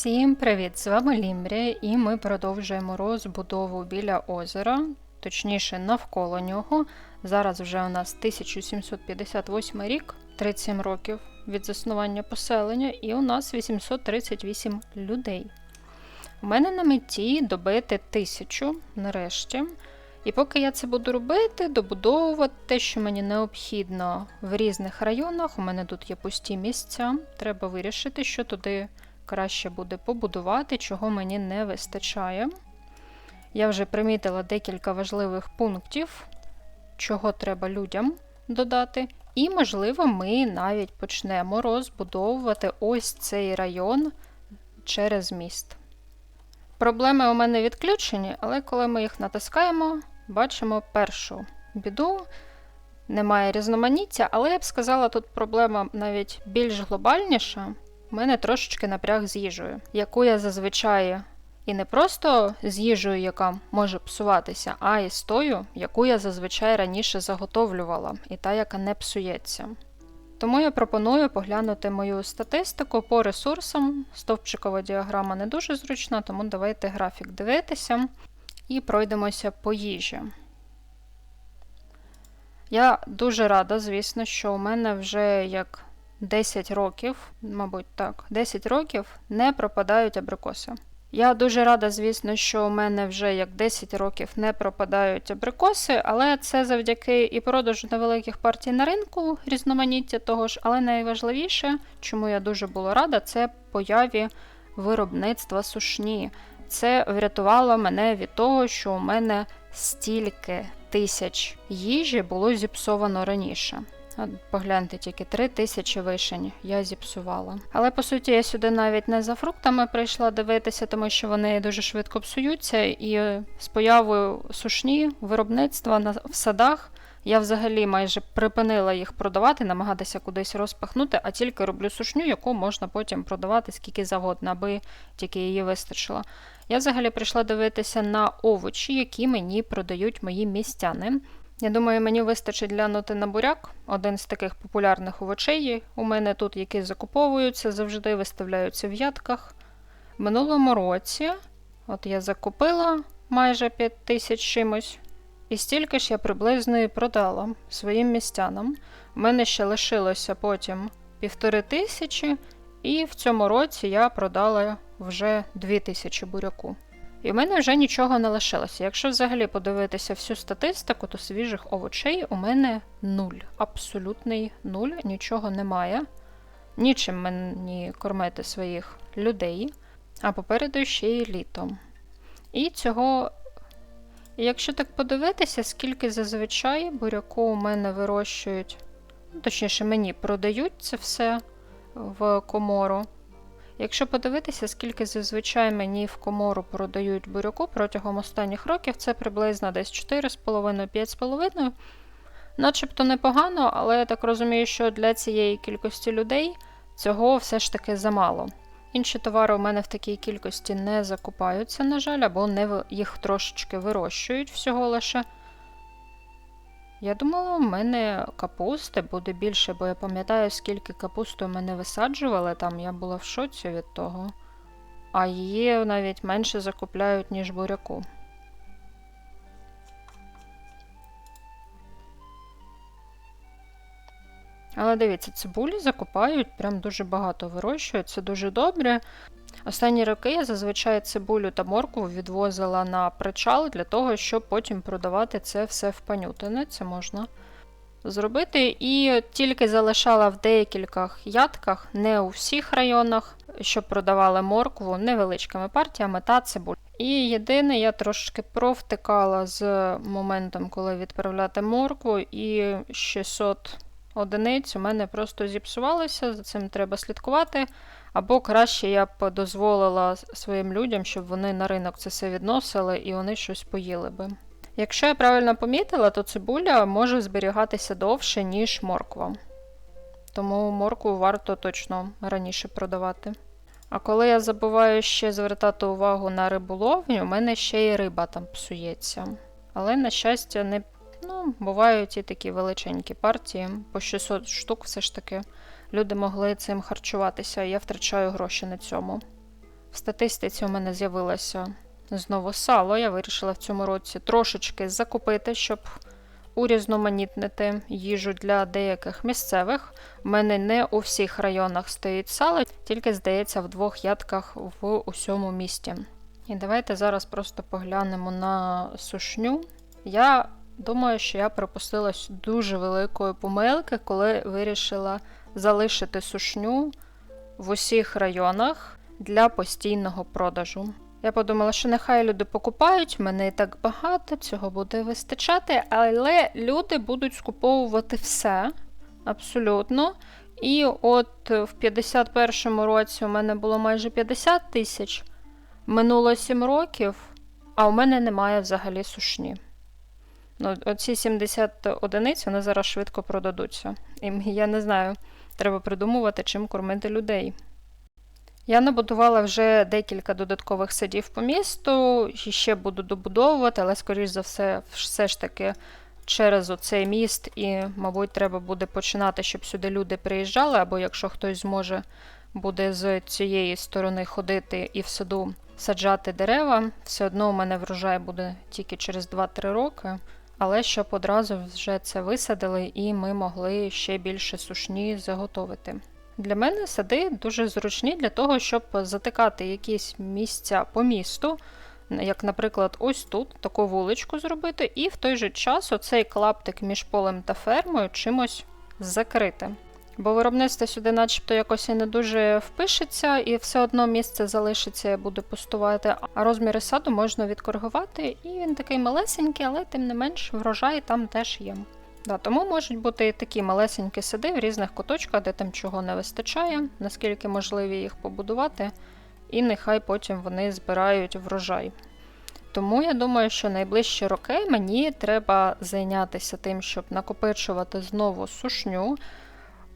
Всім привіт! З вами Лімбрія, і ми продовжуємо розбудову біля озера, точніше навколо нього. Зараз вже у нас 1758 рік, 37 років від заснування поселення, і у нас 838 людей. У мене на меті добити тисячу нарешті. І поки я це буду робити, добудовувати те, що мені необхідно в різних районах, у мене тут є пусті місця, треба вирішити, що туди краще буде побудувати, чого мені не вистачає. Я вже примітила декілька важливих пунктів, чого треба людям додати. І, можливо, ми навіть почнемо розбудовувати ось цей район через міст. Проблеми у мене відключені, але коли ми їх натискаємо, бачимо першу біду. Немає різноманіття, але я б сказала, тут проблема навіть більш глобальніша. Мене трошечки напряг з їжею, яку я зазвичай і не просто з їжею, яка може псуватися, а і з тою, яку я зазвичай раніше заготовлювала, і та, яка не псується. Тому я пропоную поглянути мою статистику по ресурсам. Стовпчикова діаграма не дуже зручна, тому давайте графік дивитися і пройдемося по їжі. Я дуже рада, звісно, що у мене вже як 10 років, мабуть, так, 10 років не пропадають абрикоси. Я дуже рада, звісно, що у мене вже як 10 років не пропадають абрикоси, але це завдяки і продажу невеликих партій на ринку, різноманіття того ж, але найважливіше, чому я дуже була рада, це появі виробництва сушні. Це врятувало мене від того, що у мене стільки тисяч їжі було зіпсовано раніше. От Погляньте, тільки три тисячі вишень я зіпсувала. Але по суті я сюди навіть не за фруктами прийшла дивитися, тому що вони дуже швидко псуються, і з появою сушні виробництва на в садах я взагалі майже припинила їх продавати, намагатися кудись розпахнути, а тільки роблю сушню, яку можна потім продавати скільки завгодно, аби тільки її вистачило. Я взагалі прийшла дивитися на овочі, які мені продають мої містяни. Я думаю, мені вистачить глянути на буряк, один з таких популярних овочей. У мене тут, які закуповуються, завжди виставляються в ядках. В минулому році, от я закупила майже 5 тисяч чимось, і стільки ж я приблизно і продала своїм містянам. У мене ще лишилося потім півтори тисячі, і в цьому році я продала вже 2 тисячі буряку. І в мене вже нічого не лишилося. Якщо взагалі подивитися всю статистику, то свіжих овочей у мене нуль. Абсолютний нуль, нічого немає. Нічим мені кормити своїх людей, а попереду ще й літом. І цього, якщо так подивитися, скільки зазвичай буряку у мене вирощують, ну, точніше, мені продають це все в комору. Якщо подивитися, скільки зазвичай мені в комору продають буряку протягом останніх років, це приблизно десь 4,5-5,5. Начебто непогано, але я так розумію, що для цієї кількості людей цього все ж таки замало. Інші товари у мене в такій кількості не закупаються, на жаль, або не їх трошечки вирощують всього лише. Я думала, у мене капусти буде більше, бо я пам'ятаю, скільки капусту у мене висаджували, там я була в шоці від того. А її навіть менше закупляють, ніж буряку. Але дивіться, цибулі закупають, прям дуже багато вирощують, це дуже добре. Останні роки я зазвичай цибулю та моркву відвозила на причал для того, щоб потім продавати це все в панютини. Це можна зробити. І тільки залишала в деякількох ядках, не у всіх районах, щоб продавали моркву невеличкими партіями та цибулю. І єдине, я трошки провтикала з моментом, коли відправляти моркву, і 600 одиниць у мене просто зіпсувалися, за цим треба слідкувати. Або краще я б дозволила своїм людям, щоб вони на ринок це все відносили і вони щось поїли би. Якщо я правильно помітила, то цибуля може зберігатися довше, ніж морква. Тому моркву варто точно раніше продавати. А коли я забуваю ще звертати увагу на риболовню, у мене ще й риба там псується. Але, на щастя, не ну, бувають і такі величенькі партії, по 600 штук все ж таки люди могли цим харчуватися, і я втрачаю гроші на цьому. В статистиці у мене з'явилося знову сало. Я вирішила в цьому році трошечки закупити, щоб урізноманітнити їжу для деяких місцевих. У мене не у всіх районах стоїть сало, тільки, здається, в двох ядках в усьому місті. І давайте зараз просто поглянемо на сушню. Я думаю, що я припустилась дуже великої помилки, коли вирішила залишити сушню в усіх районах для постійного продажу. Я подумала, що нехай люди покупають, мене і так багато, цього буде вистачати, але люди будуть скуповувати все абсолютно. І от в 51-му році у мене було майже 50 тисяч, минуло 7 років, а у мене немає взагалі сушні. Ну, Оці 70 одиниць вони зараз швидко продадуться. І я не знаю, треба придумувати, чим кормити людей. Я набудувала вже декілька додаткових садів по місту, і ще буду добудовувати, але, скоріш за все, все ж таки через оцей міст, і, мабуть, треба буде починати, щоб сюди люди приїжджали, або якщо хтось зможе буде з цієї сторони ходити і в саду саджати дерева, все одно у мене врожай буде тільки через 2-3 роки. Але щоб одразу вже це висадили, і ми могли ще більше сушні заготовити. Для мене сади дуже зручні для того, щоб затикати якісь місця по місту, як, наприклад, ось тут таку вуличку зробити, і в той же час оцей клаптик між полем та фермою чимось закрити. Бо виробництво сюди, начебто, якось і не дуже впишеться, і все одно місце залишиться і буде пустувати. А розміри саду можна відкоригувати, і він такий малесенький, але тим не менш врожай там теж є. Да, тому можуть бути і такі малесенькі сади в різних куточках, де там чого не вистачає, наскільки можливі їх побудувати, і нехай потім вони збирають врожай. Тому я думаю, що найближчі роки мені треба зайнятися тим, щоб накопичувати знову сушню.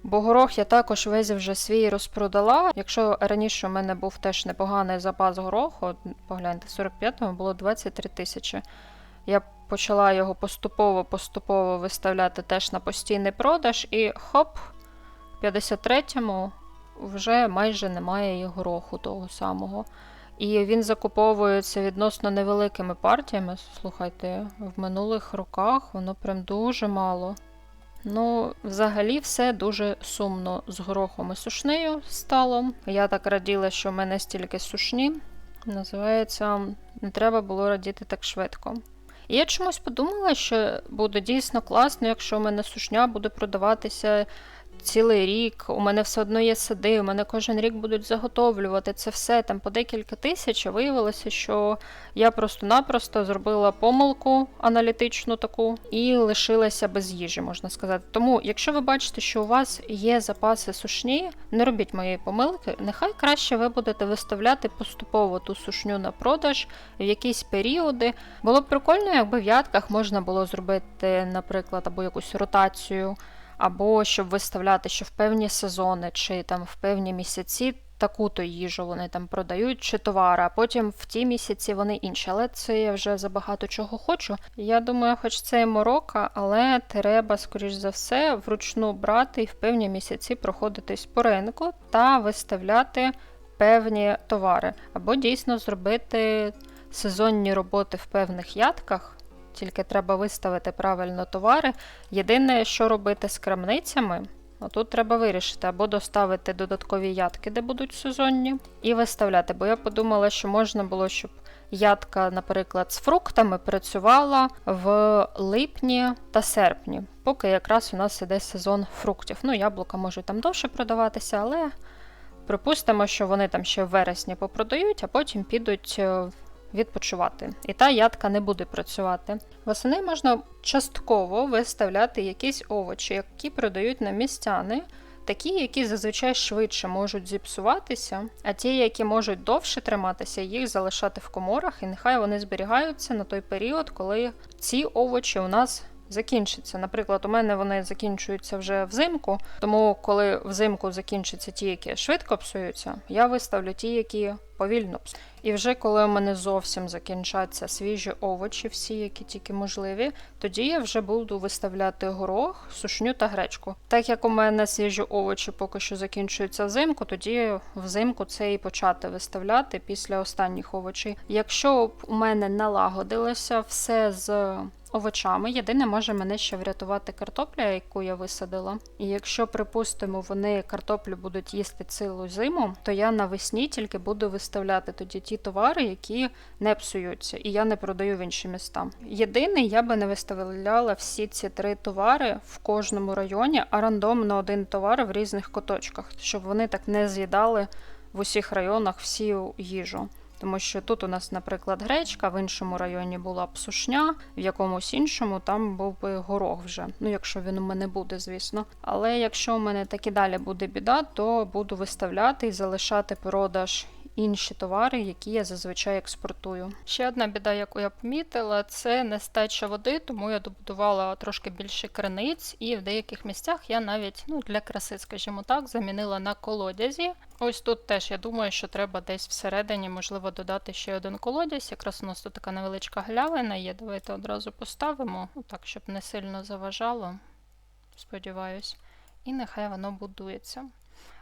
Бо горох я також весь вже свій розпродала. Якщо раніше у мене був теж непоганий запас гороху, погляньте, в 45-му було 23 тисячі. Я почала його поступово-поступово виставляти теж на постійний продаж, і хоп, в 53-му вже майже немає і гороху того самого. І він закуповується відносно невеликими партіями. Слухайте, в минулих роках воно прям дуже мало. Ну, взагалі, все дуже сумно з горохом і сушнею стало. Я так раділа, що в мене стільки сушні. Називається, не треба було радіти так швидко. І я чомусь подумала, що буде дійсно класно, якщо в мене сушня буде продаватися цілий рік. У мене все одно є сади, у мене кожен рік будуть заготовлювати це все там по декілька тисяч. а Виявилося, що я просто-напросто зробила помилку аналітичну таку і лишилася без їжі, можна сказати. Тому, якщо ви бачите, що у вас є запаси сушні, не робіть моєї помилки, нехай краще ви будете виставляти поступово ту сушню на продаж в якісь періоди. Було б прикольно, якби в ядках можна було зробити, наприклад, або якусь ротацію або щоб виставляти, що в певні сезони чи там в певні місяці таку-то їжу вони там продають чи товари, а потім в ті місяці вони інші. Але це я вже забагато чого хочу. Я думаю, хоч це і морока, але треба, скоріш за все, вручну брати і в певні місяці проходитись по ринку та виставляти певні товари, або дійсно зробити сезонні роботи в певних ядках тільки треба виставити правильно товари. Єдине, що робити з крамницями, тут треба вирішити, або доставити додаткові ядки, де будуть сезонні, і виставляти. Бо я подумала, що можна було, щоб ядка, наприклад, з фруктами працювала в липні та серпні, поки якраз у нас іде сезон фруктів. Ну, яблука можуть там довше продаватися, але. Припустимо, що вони там ще в вересні попродають, а потім підуть е, відпочивати. І та ядка не буде працювати. Восени можна частково виставляти якісь овочі, які продають на містяни. Такі, які зазвичай швидше можуть зіпсуватися, а ті, які можуть довше триматися, їх залишати в коморах, і нехай вони зберігаються на той період, коли ці овочі у нас закінчаться. Наприклад, у мене вони закінчуються вже взимку, тому коли взимку закінчаться ті, які швидко псуються, я виставлю ті, які повільно псуються. І вже коли у мене зовсім закінчаться свіжі овочі, всі, які тільки можливі, тоді я вже буду виставляти горох, сушню та гречку. Так як у мене свіжі овочі поки що закінчуються взимку, тоді взимку це і почати виставляти після останніх овочей. Якщо б у мене налагодилося все з овочами, єдине може мене ще врятувати картопля, яку я висадила. І якщо, припустимо, вони картоплю будуть їсти цілу зиму, то я навесні тільки буду виставляти тоді ті товари, які не псуються, і я не продаю в інші міста. Єдине, я би не виставляла всі ці три товари в кожному районі, а рандомно один товар в різних куточках, щоб вони так не з'їдали в усіх районах всю їжу. Тому що тут у нас, наприклад, гречка, в іншому районі була б сушня, в якомусь іншому там був би горох вже. Ну, якщо він у мене буде, звісно. Але якщо у мене так і далі буде біда, то буду виставляти і залишати продаж інші товари, які я зазвичай експортую. Ще одна біда, яку я помітила, це нестача води, тому я добудувала трошки більше криниць, і в деяких місцях я навіть ну, для краси, скажімо так, замінила на колодязі. Ось тут теж я думаю, що треба десь всередині, можливо, додати ще один колодязь. Якраз у нас тут така невеличка глявина є. Давайте одразу поставимо, ну, так, щоб не сильно заважало. Сподіваюсь. І нехай воно будується.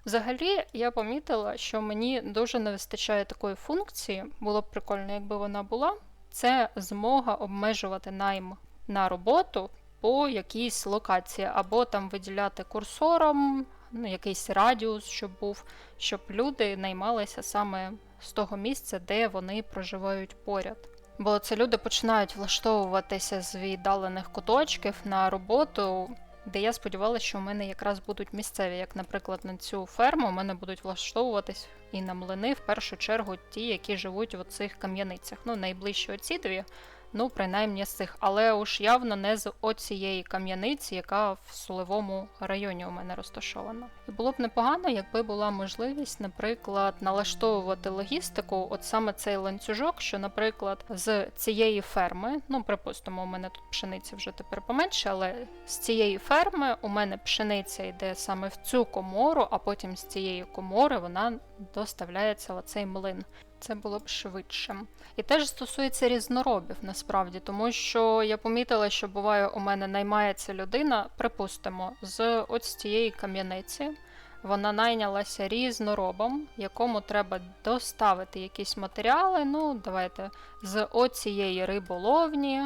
Взагалі, я помітила, що мені дуже не вистачає такої функції, було б прикольно, якби вона була. Це змога обмежувати найм на роботу по якійсь локації, або там виділяти курсором ну, якийсь радіус, щоб був, щоб люди наймалися саме з того місця, де вони проживають поряд. Бо це люди починають влаштовуватися з віддалених куточків на роботу де я сподівалася, що у мене якраз будуть місцеві, як, наприклад, на цю ферму у мене будуть влаштовуватись і на млини в першу чергу ті, які живуть в цих кам'яницях. Ну, найближчі оці дві, ну, принаймні з цих. Але уж явно не з оцієї кам'яниці, яка в Солевому районі у мене розташована. І було б непогано, якби була можливість, наприклад, налаштовувати логістику, от саме цей ланцюжок, що, наприклад, з цієї ферми, ну, припустимо, у мене тут пшениця вже тепер поменше, але з цієї ферми у мене пшениця йде саме в цю комору, а потім з цієї комори вона доставляється в цей млин. Це було б швидше. І теж стосується різноробів насправді, тому що я помітила, що буває, у мене наймається людина, припустимо, з ось цієї кам'яниці. Вона найнялася різноробом, якому треба доставити якісь матеріали. Ну, давайте з оцієї риболовні,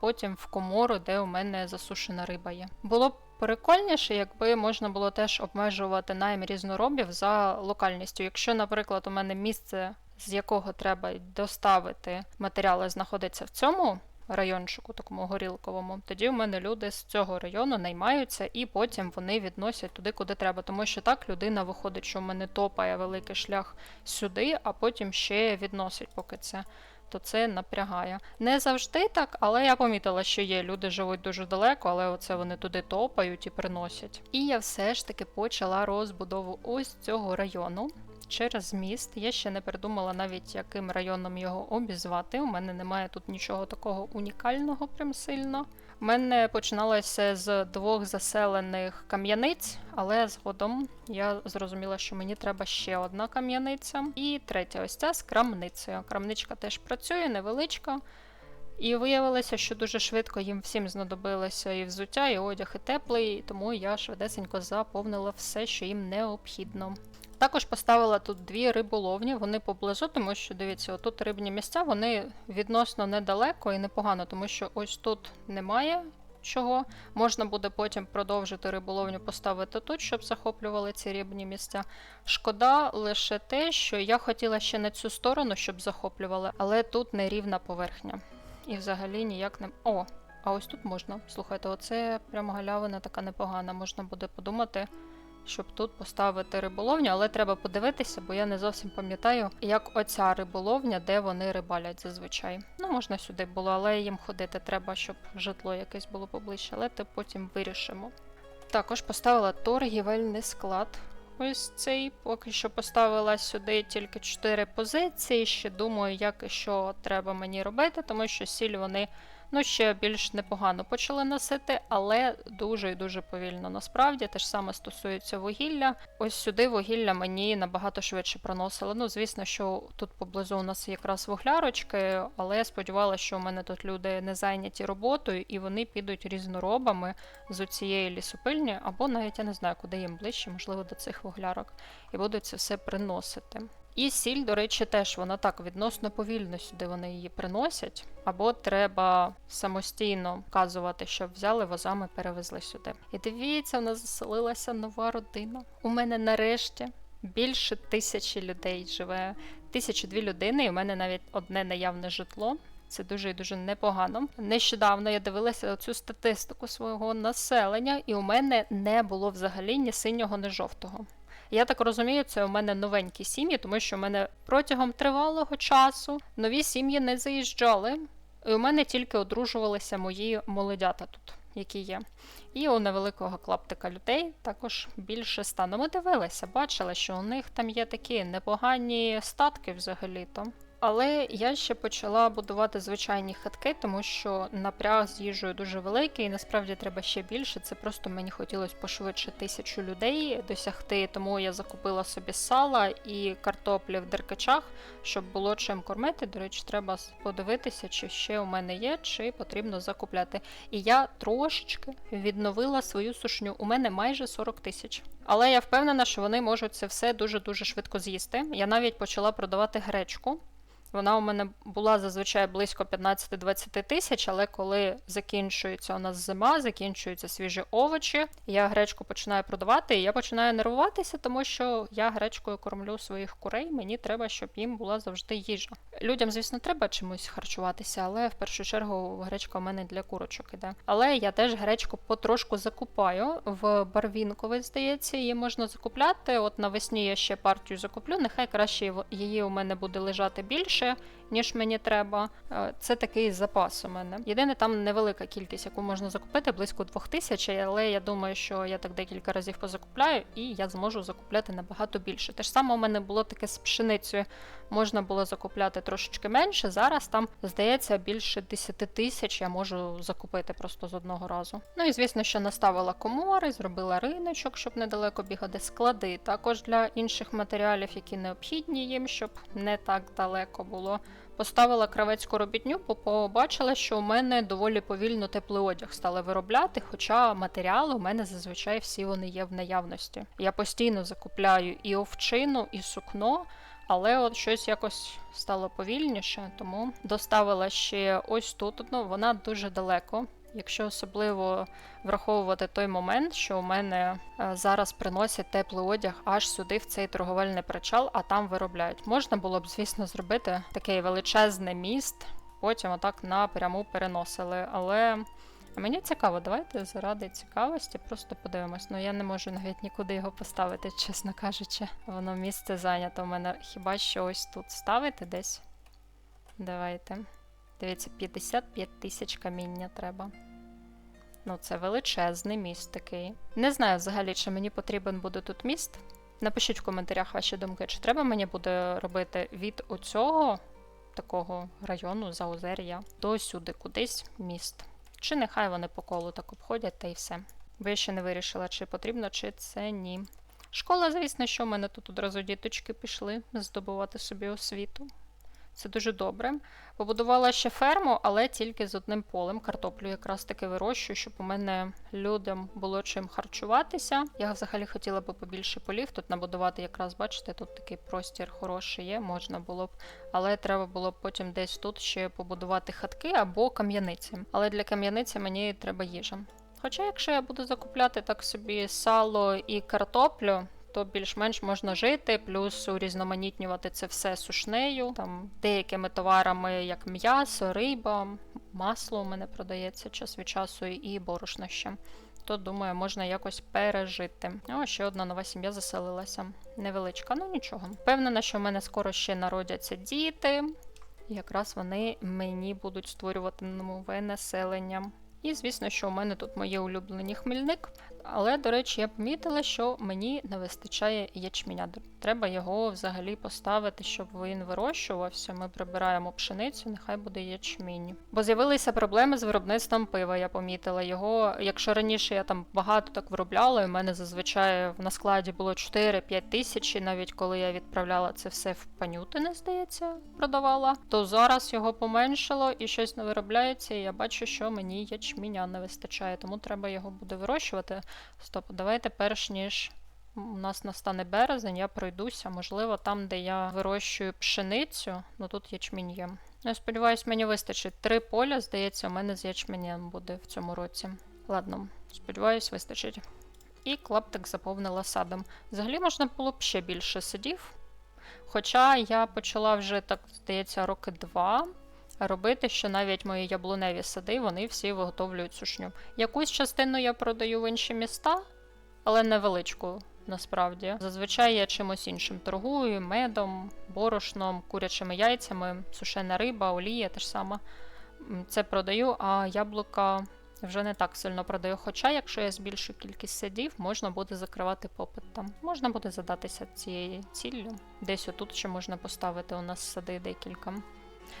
потім в комору, де у мене засушена риба є. Було б прикольніше, якби можна було теж обмежувати найм різноробів за локальністю. Якщо, наприклад, у мене місце з якого треба доставити матеріали, знаходиться в цьому райончику, такому горілковому, тоді в мене люди з цього району наймаються і потім вони відносять туди, куди треба. Тому що так людина виходить, що в мене топає великий шлях сюди, а потім ще відносить поки це. То це напрягає. Не завжди так, але я помітила, що є. Люди живуть дуже далеко, але оце вони туди топають і приносять. І я все ж таки почала розбудову ось цього району через міст. Я ще не придумала навіть, яким районом його обізвати. У мене немає тут нічого такого унікального, прям сильно. У мене починалося з двох заселених кам'яниць, але згодом я зрозуміла, що мені треба ще одна кам'яниця. І третя ось ця з крамницею. Крамничка теж працює, невеличка. І виявилося, що дуже швидко їм всім знадобилося і взуття, і одяг, і теплий, тому я швидесенько заповнила все, що їм необхідно. Також поставила тут дві риболовні, вони поблизу, тому що дивіться, отут рибні місця, вони відносно недалеко і непогано, тому що ось тут немає чого. Можна буде потім продовжити риболовню, поставити тут, щоб захоплювали ці рибні місця. Шкода лише те, що я хотіла ще на цю сторону, щоб захоплювали, але тут нерівна поверхня. І взагалі ніяк не. О! А ось тут можна. Слухайте, оце прямо галявина така непогана. Можна буде подумати щоб тут поставити риболовню, але треба подивитися, бо я не зовсім пам'ятаю, як оця риболовня, де вони рибалять зазвичай. Ну, можна сюди було, але їм ходити треба, щоб житло якесь було поближче, але то потім вирішимо. Також поставила торгівельний склад. Ось цей поки що поставила сюди тільки 4 позиції. Ще думаю, як і що треба мені робити, тому що сіль вони Ну, ще більш непогано почали носити, але дуже і дуже повільно. Насправді те ж саме стосується вугілля. Ось сюди вугілля мені набагато швидше проносило. Ну, звісно, що тут поблизу у нас якраз вуглярочки, але я сподівалася, що у мене тут люди не зайняті роботою і вони підуть різноробами з цієї лісопильні, або навіть я не знаю, куди їм ближче, можливо, до цих вуглярок, і будуть це все приносити. І сіль, до речі, теж вона так відносно повільно сюди вони її приносять, або треба самостійно вказувати, щоб взяли возами, перевезли сюди. І дивіться, в нас заселилася нова родина. У мене нарешті більше тисячі людей живе. Тисячі дві людини, і у мене навіть одне наявне житло. Це дуже і дуже непогано. Нещодавно я дивилася цю статистику свого населення, і у мене не було взагалі ні синього, ні жовтого. Я так розумію, це у мене новенькі сім'ї, тому що в мене протягом тривалого часу нові сім'ї не заїжджали. І у мене тільки одружувалися мої молодята тут, які є. І у невеликого клаптика людей також більше ста. Ну, Ми дивилися, бачили, що у них там є такі непогані статки взагалі-то. Але я ще почала будувати звичайні хатки, тому що напряг з їжею дуже великий, і насправді треба ще більше. Це просто мені хотілося пошвидше тисячу людей досягти. Тому я закупила собі сала і картоплі в деркачах, щоб було чим кормити. До речі, треба подивитися, чи ще у мене є, чи потрібно закупляти. І я трошечки відновила свою сушню. У мене майже 40 тисяч. Але я впевнена, що вони можуть це все дуже дуже швидко з'їсти. Я навіть почала продавати гречку. Вона у мене була зазвичай близько 15-20 тисяч, але коли закінчується у нас зима, закінчуються свіжі овочі, я гречку починаю продавати, і я починаю нервуватися, тому що я гречкою кормлю своїх курей. Мені треба, щоб їм була завжди їжа. Людям, звісно, треба чимось харчуватися, але в першу чергу гречка у мене для курочок іде. Але я теж гречку потрошку закупаю в барвінковий, здається, її можна закупляти. От навесні я ще партію закуплю. Нехай краще її у мене буде лежати більше більше, ніж мені треба. Е, це такий запас у мене. Єдине, там невелика кількість, яку можна закупити, близько двох тисяч, але я думаю, що я так декілька разів позакупляю, і я зможу закупляти набагато більше. Те ж саме у мене було таке з пшеницею. Можна було закупляти трошечки менше. Зараз там, здається, більше 10 тисяч я можу закупити просто з одного разу. Ну і звісно, що наставила комори, зробила риночок, щоб недалеко бігати склади. Також для інших матеріалів, які необхідні їм, щоб не так далеко було. Поставила кравецьку робітню, побачила, що у мене доволі повільно теплий одяг стали виробляти, хоча матеріали у мене зазвичай всі вони є в наявності. Я постійно закупляю і овчину, і сукно. Але от щось якось стало повільніше, тому доставила ще ось тут. Ну, вона дуже далеко. Якщо особливо враховувати той момент, що у мене е, зараз приносять теплий одяг аж сюди, в цей торговельний причал, а там виробляють. Можна було б, звісно, зробити такий величезний міст, потім отак напряму переносили. Але мені цікаво, давайте заради цікавості просто подивимось. Ну я не можу навіть нікуди його поставити, чесно кажучи. Воно місце зайнято у мене хіба що ось тут ставити десь. Давайте. Дивіться, 55 тисяч каміння треба. Ну, це величезний міст такий. Не знаю взагалі, чи мені потрібен буде тут міст. Напишіть в коментарях ваші думки, чи треба мені буде робити від оцього такого району Заузер'я до сюди кудись міст. Чи нехай вони по колу так обходять та й все. Бо я ще не вирішила, чи потрібно, чи це ні. Школа, звісно, що в мене тут одразу діточки пішли здобувати собі освіту. Це дуже добре. Побудувала ще ферму, але тільки з одним полем. Картоплю якраз таки вирощую, щоб у мене людям було чим харчуватися. Я взагалі хотіла би побільше полів. Тут набудувати, якраз, бачите, тут такий простір хороший є, можна було б. Але треба було б потім десь тут ще побудувати хатки або кам'яниці. Але для кам'яниці мені треба їжа. Хоча, якщо я буду закупляти так собі сало і картоплю, то більш-менш можна жити, плюс урізноманітнювати це все сушнею, там деякими товарами, як м'ясо, риба, масло у мене продається час від часу і борошно ще. То, думаю, можна якось пережити. О, ще одна нова сім'я заселилася. Невеличка, ну нічого. Впевнена, що в мене скоро ще народяться діти. Якраз вони мені будуть створювати нове населення. І, звісно, що у мене тут мої улюблені хмельник. Але, до речі, я помітила, що мені не вистачає ячменя. Треба його взагалі поставити, щоб він вирощувався. Ми прибираємо пшеницю, нехай буде ячмінь. Бо з'явилися проблеми з виробництвом пива. Я помітила його. Якщо раніше я там багато так виробляла, і в мене зазвичай на складі було 4-5 тисяч, і навіть коли я відправляла це все в панютине, здається, продавала, то зараз його поменшало і щось не виробляється. І я бачу, що мені ячміня не вистачає, тому треба його буде вирощувати. Стоп, давайте перш ніж у нас настане березень, я пройдуся. Можливо, там, де я вирощую пшеницю, ну тут ячмінь є. Я сподіваюся, мені вистачить. Три поля, здається, у мене з ячменем буде в цьому році. Ладно, сподіваюсь, вистачить. І клаптик заповнила садом. Взагалі можна було б ще більше садів. Хоча я почала вже, так здається, роки два робити, що навіть мої яблуневі сади, вони всі виготовлюють сушню. Якусь частину я продаю в інші міста, але невеличку насправді. Зазвичай я чимось іншим торгую: медом, борошном, курячими яйцями, сушена риба, олія теж саме. Це продаю, а яблука вже не так сильно продаю. Хоча, якщо я збільшу кількість садів, можна буде закривати попит там. Можна буде задатися цією ціллю. Десь отут ще можна поставити у нас сади декілька.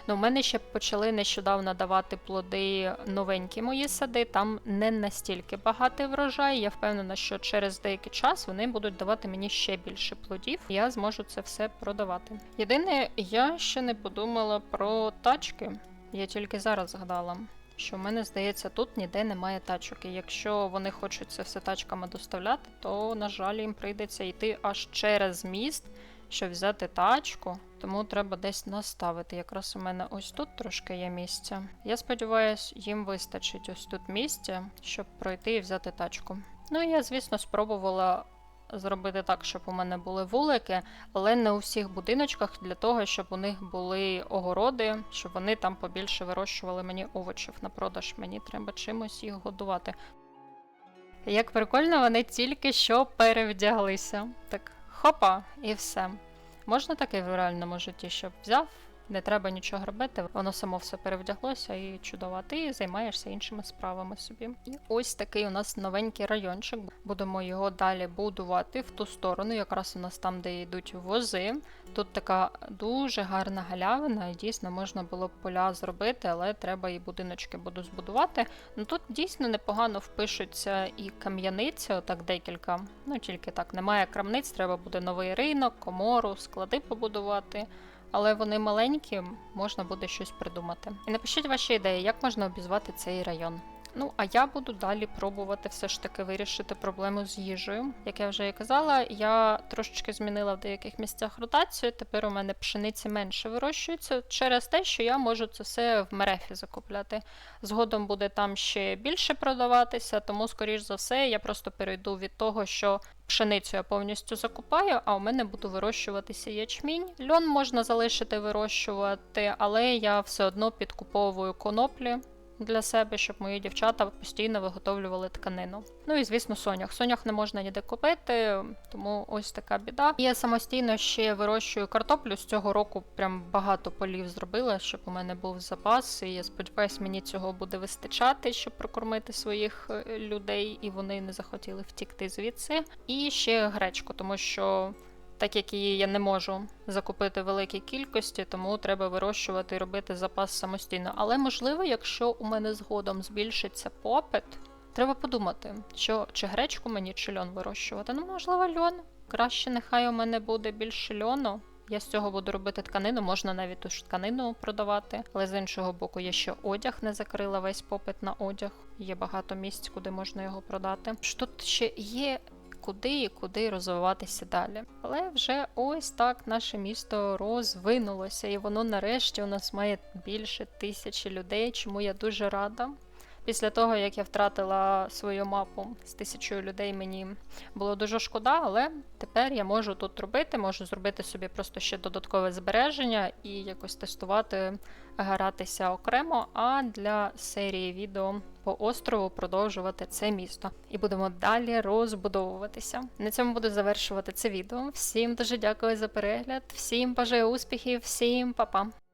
Ну, у мене ще почали нещодавно давати плоди новенькі мої сади. Там не настільки багатий врожай. Я впевнена, що через деякий час вони будуть давати мені ще більше плодів. Я зможу це все продавати. Єдине, я ще не подумала про тачки. Я тільки зараз згадала. Що в мене здається, тут ніде немає тачок. І якщо вони хочуть це все тачками доставляти, то на жаль їм прийдеться йти аж через міст, щоб взяти тачку. Тому треба десь наставити. Якраз у мене ось тут трошки є місця. Я сподіваюся, їм вистачить ось тут місця, щоб пройти і взяти тачку. Ну я, звісно, спробувала зробити так, щоб у мене були вулики, але не у всіх будиночках для того, щоб у них були огороди, щоб вони там побільше вирощували мені овочів на продаж. Мені треба чимось їх годувати. Як прикольно, вони тільки що перевдяглися. Так, хопа, і все. Можна таке в реальному житті, щоб взяв, не треба нічого робити, воно само все перевдяглося і чудово. Ти займаєшся іншими справами собі. І ось такий у нас новенький райончик. Будемо його далі будувати в ту сторону, якраз у нас там, де йдуть вози. Тут така дуже гарна галявина, і дійсно можна було б поля зробити, але треба і будиночки буду збудувати. Ну тут дійсно непогано впишуться і кам'яниці, отак декілька. Ну тільки так, немає крамниць, треба буде новий ринок, комору, склади побудувати. Але вони маленькі, можна буде щось придумати. І напишіть ваші ідеї, як можна обізвати цей район. Ну, а я буду далі пробувати все ж таки вирішити проблему з їжею. Як я вже і казала, я трошечки змінила в деяких місцях ротацію. Тепер у мене пшениці менше вирощується через те, що я можу це все в мерефі закупляти. Згодом буде там ще більше продаватися, тому, скоріш за все, я просто перейду від того, що пшеницю я повністю закупаю, а у мене буде вирощуватися ячмінь. Льон можна залишити вирощувати, але я все одно підкуповую коноплі для себе, щоб мої дівчата постійно виготовлювали тканину. Ну і звісно, сонях. Сонях не можна ніде купити, тому ось така біда. Я самостійно ще вирощую картоплю. З цього року прям багато полів зробила, щоб у мене був запас. І я сподіваюся, мені цього буде вистачати, щоб прокормити своїх е, людей, і вони не захотіли втікти звідси. І ще гречку, тому що. Так як її я не можу закупити великій кількості, тому треба вирощувати і робити запас самостійно. Але можливо, якщо у мене згодом збільшиться попит, треба подумати, що чи гречку мені чи льон вирощувати. Ну, можливо, льон. Краще нехай у мене буде більше льону. Я з цього буду робити тканину, можна навіть ту ж тканину продавати. Але з іншого боку, я ще одяг не закрила весь попит на одяг. Є багато місць, куди можна його продати. Що тут ще є куди і куди розвиватися далі. Але вже ось так наше місто розвинулося, і воно нарешті у нас має більше тисячі людей, чому я дуже рада. Після того, як я втратила свою мапу з тисячою людей, мені було дуже шкода, але тепер я можу тут робити, можу зробити собі просто ще додаткове збереження і якось тестувати, гратися окремо, а для серії відео по острову продовжувати це місто. І будемо далі розбудовуватися. На цьому буду завершувати це відео. Всім дуже дякую за перегляд, всім бажаю успіхів, всім па-па!